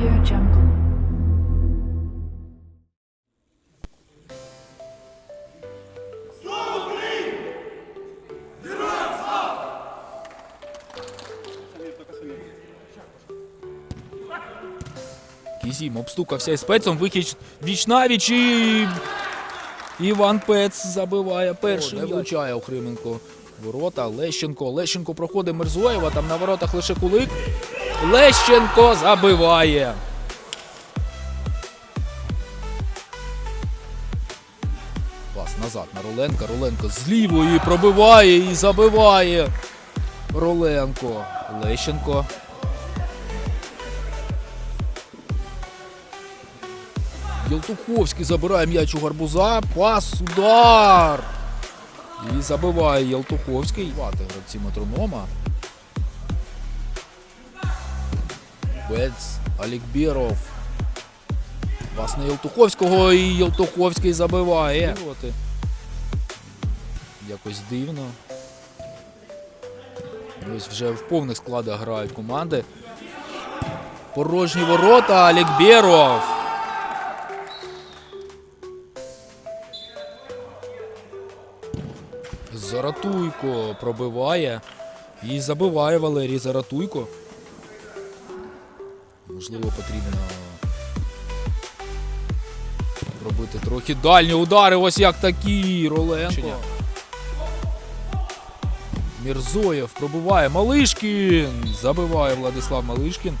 Audio Jungle. Кізім обстукався із Пецом, вихід віч і... Іван Пец забиває перший. Не влучає Охрименко. Ворота Лещенко. Лещенко проходить Мерзоєва, там на воротах лише кулик. Лещенко забиває. Пас назад на Роленка. Роленко з лівої пробиває і забиває. Роленко. Лещенко. Єлтуховський забирає м'яч у гарбуза. Пас, удар. І забиває Єлтуховський. Вати гравці метронома. Бец Алікбєров. Пас на Єлтуховського і Єлтуховський забиває. Проти. Якось дивно. Ось вже в повних складах грають команди. Порожні ворота Алікбєров. Заратуйко пробиває і забиває Валерій Заратуйко. Можливо, потрібно робити трохи дальні удари. Ось як такі. Роленко. Мірзоєв пробуває Малишкін. Забиває Владислав Малишкін.